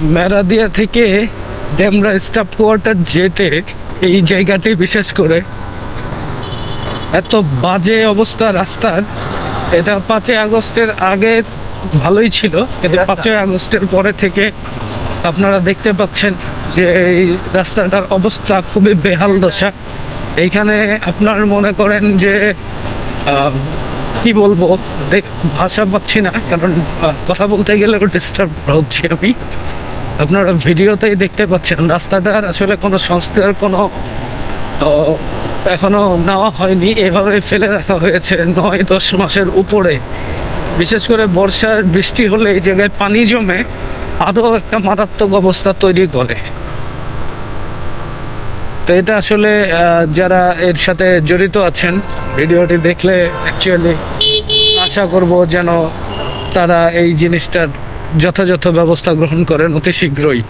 মেরাদিয়া থেকে Demra staff quarter যেতে এই জায়গাটি বিশেষ করে। এত বাজে অবস্থা রাস্তার। এটা পাঁচই আগস্টের আগে ভালোই ছিল। কিন্তু পাঁচই আগস্টের পরে থেকে আপনারা দেখতে পাচ্ছেন যে এই রাস্তাটার অবস্থা খুবই বেহাল দশা। এইখানে আপনার মনে করেন যে আহ, কি বলব? দেখ, ভাষা পাচ্ছি না, কারণ কথা বলতে গেলে ডিস্টার্ব হচ্ছে আমি। আপনারা ভিডিওতেই দেখতে পাচ্ছেন রাস্তাটার আসলে কোনো সংস্কার, কোনো এখনও নেওয়া হয়নি। এভাবে ফেলে রাখা হয়েছে নয়, দশ মাসের উপরে। বিশেষ করে বর্ষার বৃষ্টি হলে এই জায়গায় পানি জমে আরও একটা মারাত্মক অবস্থা তৈরি করে। তো এটা আসলে যারা এর সাথে জড়িত আছেন, ভিডিওটি দেখলে অ্যাকচুয়ালি আশা করব যেন তারা এই জিনিসটার যথাযথ ব্যবস্থা গ্রহণ করেন অতি শীঘ্রই।